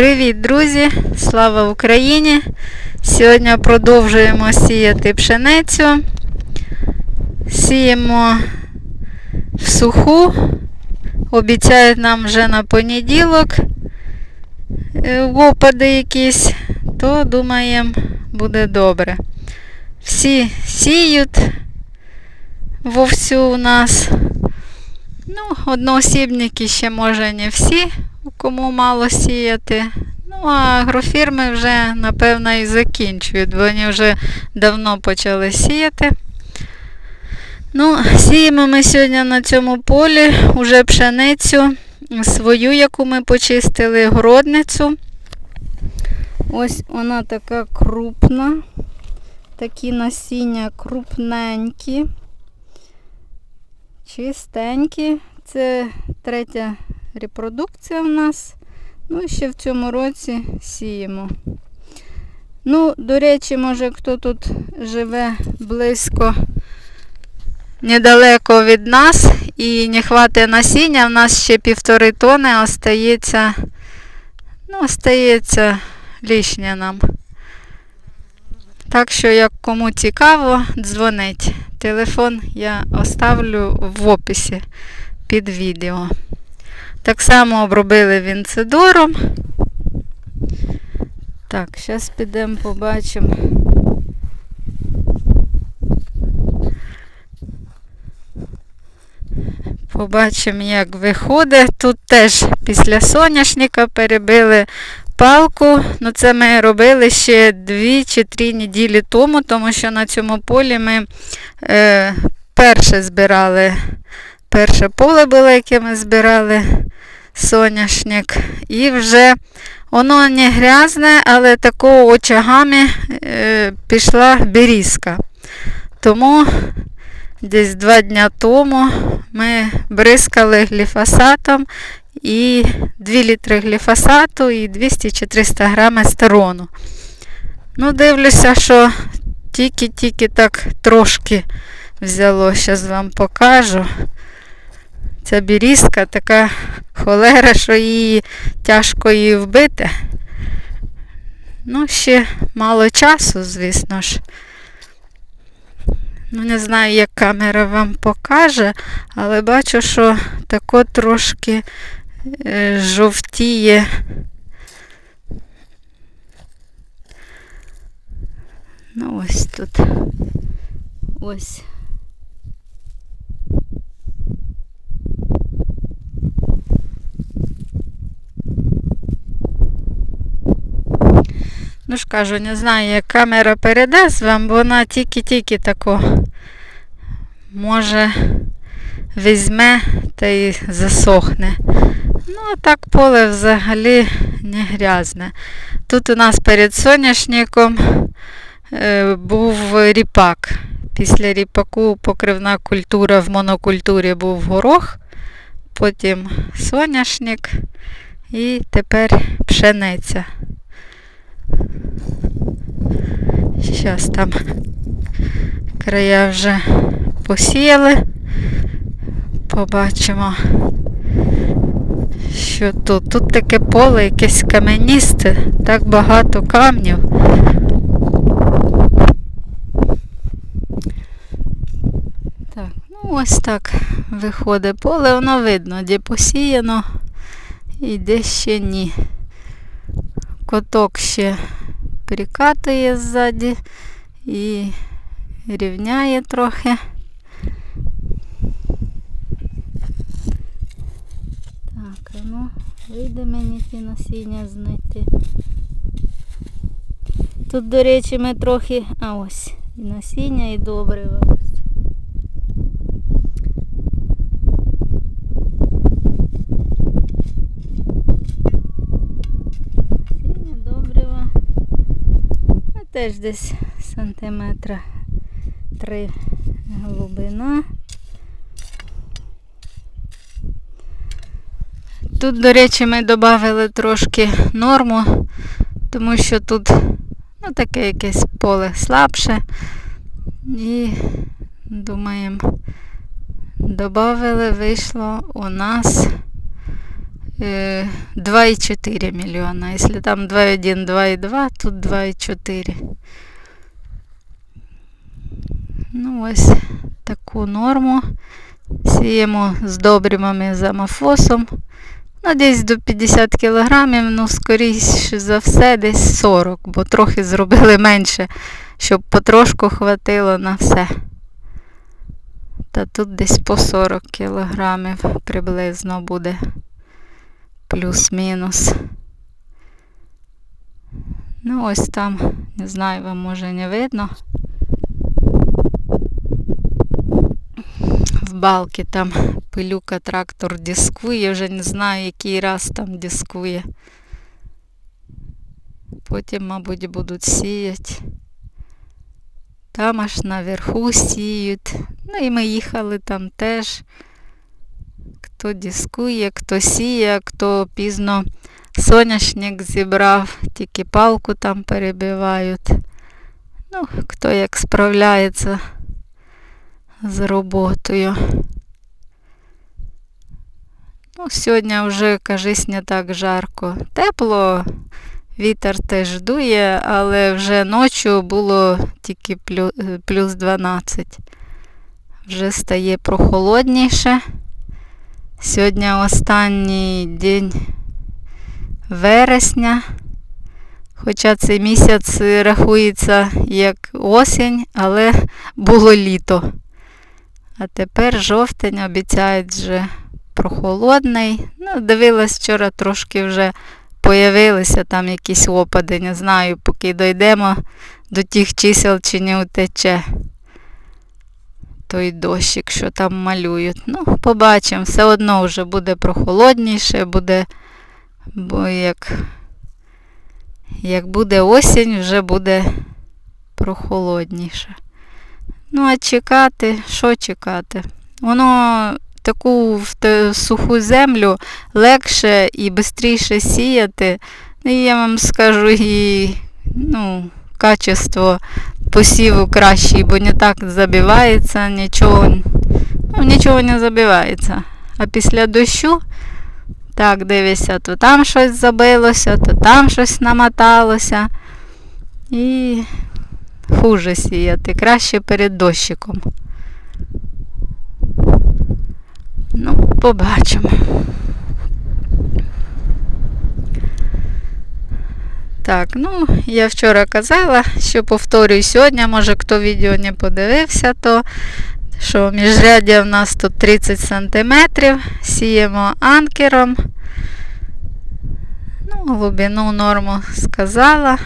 Привіт, друзі! Слава Україні! Сьогодні продовжуємо сіяти пшеницю. Сіємо в суху. Обіцяють нам вже на понеділок е, опади якісь, то думаємо, буде добре. Всі сіють вовсю у нас. Ну, одноосібники ще може не всі, кому мало сіяти. Ну, а агрофірми вже, напевно, і закінчують, бо вони вже давно почали сіяти. Ну, сіємо ми сьогодні на цьому полі уже пшеницю свою, яку ми почистили, городницю. Ось вона така крупна. Такі насіння крупненькі, чистенькі. Це третя репродукція в нас. Ну і ще в цьому році сіємо. Ну, до речі, може, хто тут живе близько, недалеко від нас і не хватає насіння, в нас ще півтори тони остається, ну, остається лишнє нам. Так що, як кому цікаво, дзвонить. Телефон я оставлю в описі під відео. Так само обробили вінцидором. Так, зараз підемо побачимо. Побачимо, як виходить. Тут теж після соняшника перебили палку. Ну, це ми робили ще 2 чи 3 неділі тому, тому що на цьому полі ми е, перше збирали. Перше поле було, яке ми збирали соняшник. І вже воно не грязне, але такого очагами е, пішла берізка. Тому десь два дні тому ми бризкали гліфосатом і 2 літри гліфосату і 200 чи 300 грам естерону. Ну, дивлюся, що тільки-тільки так трошки взяло. Зараз вам покажу. Ця бірізка така холера, що її тяжко її вбити. Ну, ще мало часу, звісно ж. Ну, не знаю, як камера вам покаже, але бачу, що тако трошки е, жовтіє. Ну, ось тут. Ось. Ну ж кажу, не знаю, як камера передасть вам, бо вона тільки-тільки тако може візьме та й засохне. Ну, а так поле взагалі не грязне. Тут у нас перед соняшником е, був ріпак. Після ріпаку покривна культура в монокультурі був горох, потім соняшник і тепер пшениця. Зараз там края вже посіяли. Побачимо, що тут. Тут таке поле якесь каменісте, так багато камнів. Так, ну ось так виходить поле, воно видно, де посіяно і де ще ні. Коток ще перекатує ззаді і рівняє трохи. Так, ну, вийде мені ті насіння знайти. Тут, до речі, ми трохи... А ось, і насіння, і добрива. ось. Насіння, добрива. Ну, теж десь сантиметра три глибина. Тут, до речі, ми додали трошки норму, тому що тут ну, таке якесь поле слабше. І думаємо, додали, вийшло у нас 2,4 мільйона. Якщо там 2,1, 2,2, тут 2,4. Ну, ось таку норму. Сіємо з добривами з амофосом. Ну, десь до 50 кілограмів, ну, скоріше за все, десь 40, бо трохи зробили менше, щоб потрошку хватило на все. Та тут десь по 40 кілограмів приблизно буде. Плюс-мінус. Ну, ось там, не знаю, вам може не видно. В балки там пилюка трактор дискує, вже не знаю, який раз там дискує. Потім, мабуть, будуть сіяти. Там аж наверху сіють. Ну і ми їхали там теж. Хто дискує, хто сіє, хто пізно соняшник зібрав, тільки палку там перебивають. Ну, хто як справляється з роботою. Ну, сьогодні вже, кажись, не так жарко. Тепло, вітер теж дує, але вже ночі було тільки плюс 12. Вже стає прохолодніше. Сьогодні останній день вересня. Хоча цей місяць рахується як осінь, але було літо. А тепер жовтень обіцяють вже прохолодний. Ну, дивилась вчора трошки вже появилися там якісь опади. Не знаю, поки дійдемо до тих чисел чи не утече той дощик, що там малюють. Ну, побачимо, все одно вже буде прохолодніше, буде, бо як, як буде осінь, вже буде прохолодніше. Ну, а чекати, що чекати? Воно таку в суху землю легше і швидше сіяти. Ну, і я вам скажу, і ну, качество посіву краще, бо не так забивається, нічого, ну, нічого не забивається. А після дощу, так, дивишся, то там щось забилося, то там щось намоталося. І хуже сіяти, краще перед дощиком. Ну, побачимо. Так, ну, я вчора казала, що повторюю сьогодні, може хто відео не подивився, то що міжряддя в нас тут 30 см, сіємо анкером. Ну, глибину норму сказала.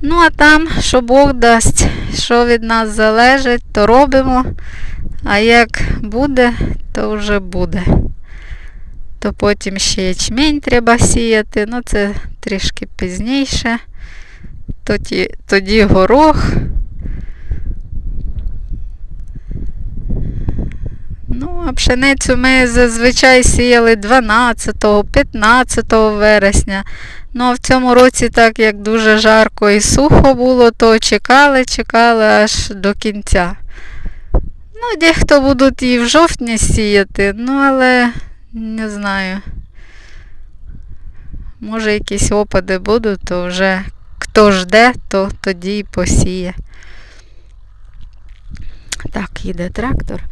Ну, а там, що Бог дасть, що від нас залежить, то робимо. А як буде, то вже буде. То потім ще ячмінь треба сіяти, ну це трішки пізніше. Тоді, тоді горох. Ну, а пшеницю ми зазвичай сіяли 12-15 вересня. Ну, а в цьому році, так як дуже жарко і сухо було, то чекали, чекали аж до кінця. Ну, дехто будуть і в жовтні сіяти, ну, але не знаю. Може, якісь опади будуть, то вже хто жде, то тоді і посіє. Так, їде трактор.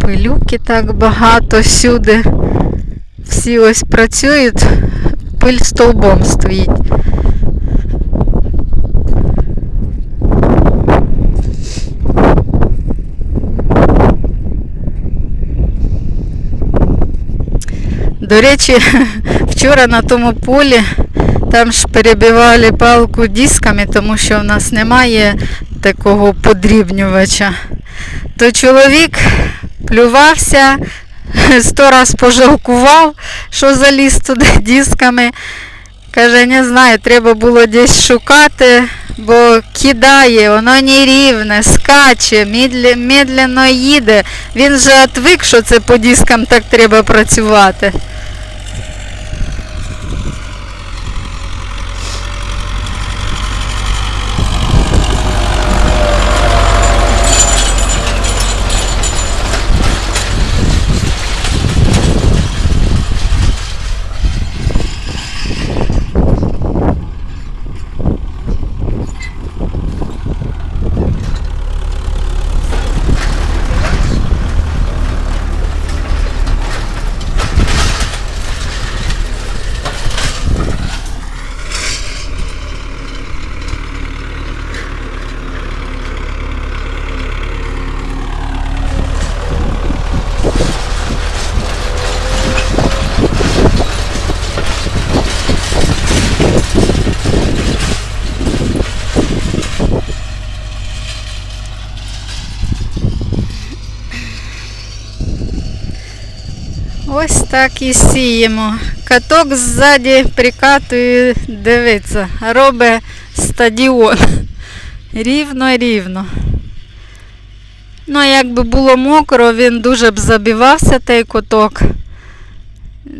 Пилюки так багато всюди. Всі ось працюють, пиль стовбом стоїть. До речі, вчора на тому полі там ж перебивали палку дисками, тому що в нас немає такого подрібнювача. То чоловік плювався, сто раз пожалкував, що заліз туди дисками. Каже, не знаю, треба було десь шукати, бо кидає, воно нерівне, скаче, медленно їде. Він же отвик, що це по дискам так треба працювати. Ось так і сіємо. Каток ззаді прикатує, дивиться, робить стадіон. Рівно-рівно. Ну, якби було мокро, він дуже б забивався, той коток.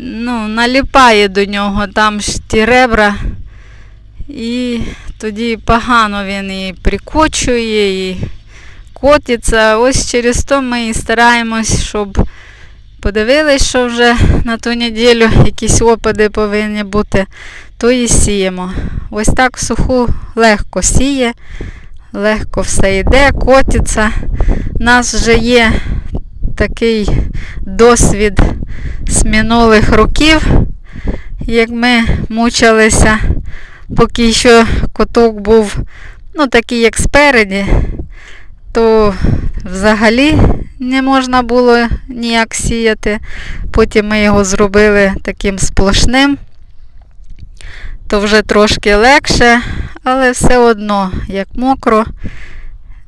Ну, наліпає до нього там ж ті ребра. І тоді погано він і прикочує, і котиться. Ось через то ми і стараємось, щоб подивились, що вже на ту неділю якісь опади повинні бути, то і сіємо. Ось так в суху легко сіє, легко все йде, котиться. У нас вже є такий досвід з минулих років, як ми мучилися, поки що коток був ну, такий, як спереді, то взагалі не можна було ніяк сіяти. Потім ми його зробили таким сплошним, то вже трошки легше, але все одно, як мокро.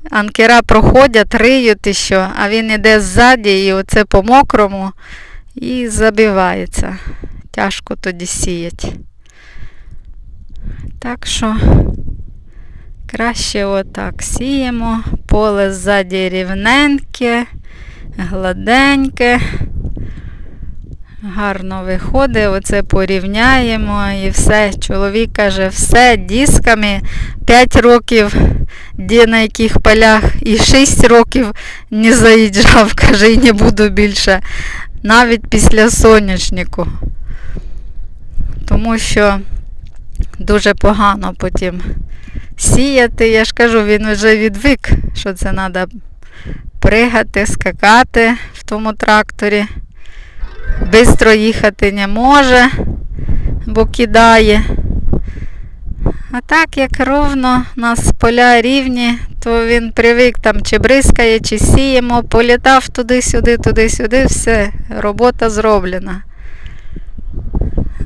Анкера проходять, риють і що, а він іде ззаді і оце по мокрому і забивається. Тяжко тоді сіять. Так що краще отак сіємо. Поле ззаді рівненьке, гладеньке. Гарно виходить, оце порівняємо і все. Чоловік каже, все дисками 5 років, де на яких полях, і 6 років не заїжджав, каже, і не буду більше, навіть після соняшнику. Тому що дуже погано потім сіяти. Я ж кажу, він вже відвик, що це треба пригати, скакати в тому тракторі. Бистро їхати не може, бо кидає. А так, як ровно у нас поля рівні, то він привик там чи бризкає, чи сіємо, політав туди-сюди, туди-сюди, все, робота зроблена.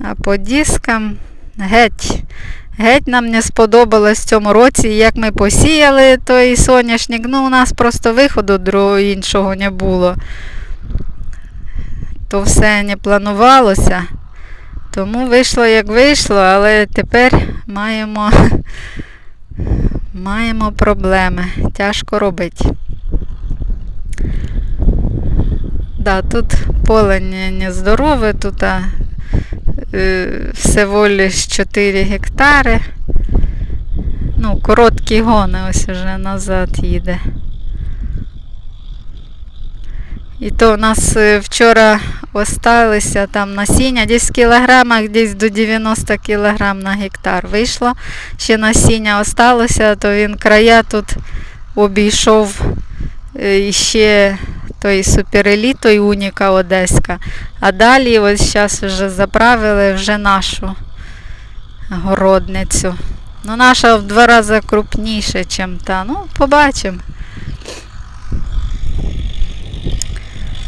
А по дискам геть. Геть нам не сподобалось в цьому році, як ми посіяли той соняшник. Ну, у нас просто виходу другого іншого не було. То все не планувалося. Тому вийшло, як вийшло, але тепер маємо, маємо проблеми. Тяжко робити. Да, тут поле не, не здорове, тут а, всего лиш 4 гектари. Ну, короткі гони ось уже назад їде. І то у нас е, вчора осталися там насіння, десь в кілограмах, десь до 90 кілограм на гектар вийшло. Ще насіння осталося, то він края тут обійшов е, ще той супереліт, той Уніка Одеська. А далі ось зараз вже заправили вже нашу городницю. Ну, наша в два рази крупніша, ніж та. Ну, побачимо.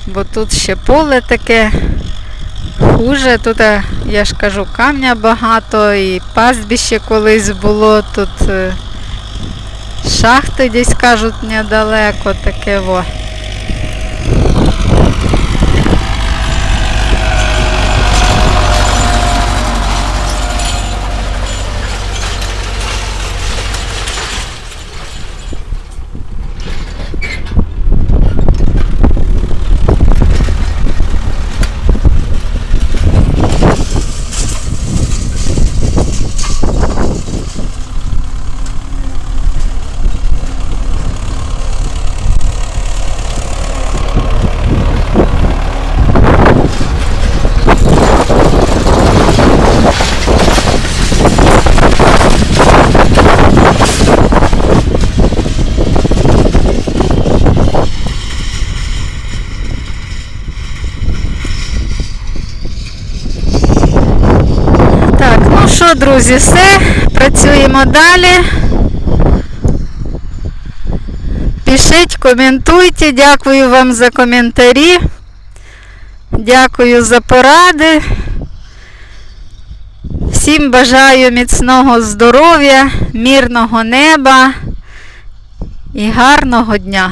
Бо тут ще поле таке хуже. Тут, е, я ж кажу, камня багато і пастбище колись було. Тут е, шахти десь кажуть недалеко таке во. Так, ну що, друзі, все. Працюємо далі. Пишіть, коментуйте. Дякую вам за коментарі. Дякую за поради. Всім бажаю міцного здоров'я, мирного неба і гарного дня.